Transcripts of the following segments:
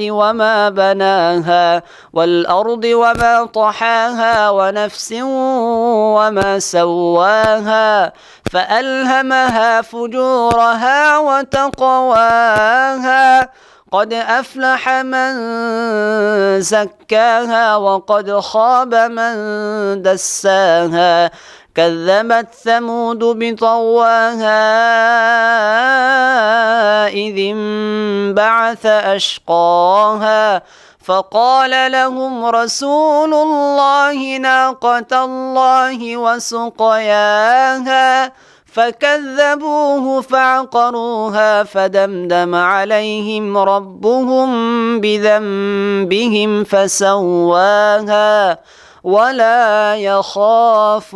وما بناها والأرض وما طحاها ونفس وما سواها فألهمها فجورها وتقواها قد أفلح من زكاها وقد خاب من دساها كذبت ثمود بطواها إذ انبعث أشقاها فقال لهم رسول الله ناقة الله وسقياها فكذبوه فعقروها فدمدم عليهم ربهم بذنبهم فسواها ولا يخاف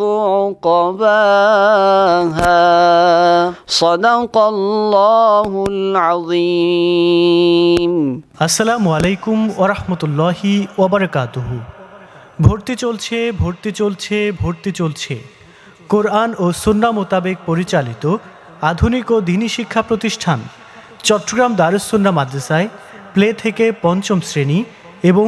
عقباها صدق الله العظيم আসসালামু আলাইকুম ওরহমতুল্লাহি ওবরাকাতুহু ভর্তি চলছে ভর্তি চলছে ভর্তি চলছে কোরআন ও সুন্না মোতাবেক পরিচালিত আধুনিক ও দিনী শিক্ষা প্রতিষ্ঠান চট্টগ্রাম দারুসুন্না মাদ্রাসায় প্লে থেকে পঞ্চম শ্রেণী এবং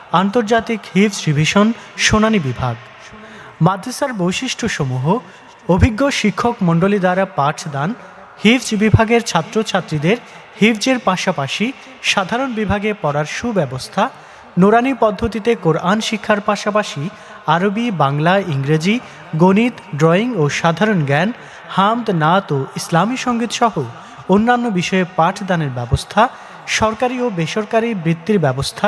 আন্তর্জাতিক হিফজ রিভিশন সোনানি বিভাগ। মাদ্রাসার বৈশিষ্ট্যসমূহ, অভিজ্ঞ শিক্ষক মণ্ডলী দ্বারা পাঠদান, হিফজ বিভাগের ছাত্রছাত্রীদের হিফজের পাশাপাশি সাধারণ বিভাগে পড়ার সুব্যবস্থা, নোরানি পদ্ধতিতে কোরআন শিক্ষার পাশাপাশি আরবি, বাংলা, ইংরেজি, গণিত, ড্রয়িং ও সাধারণ জ্ঞান, হামদ, নাত ও ইসলামী সংগীত সহ অন্যান্য বিষয়ে পাঠদানের ব্যবস্থা, সরকারি ও বেসরকারি বৃত্তির ব্যবস্থা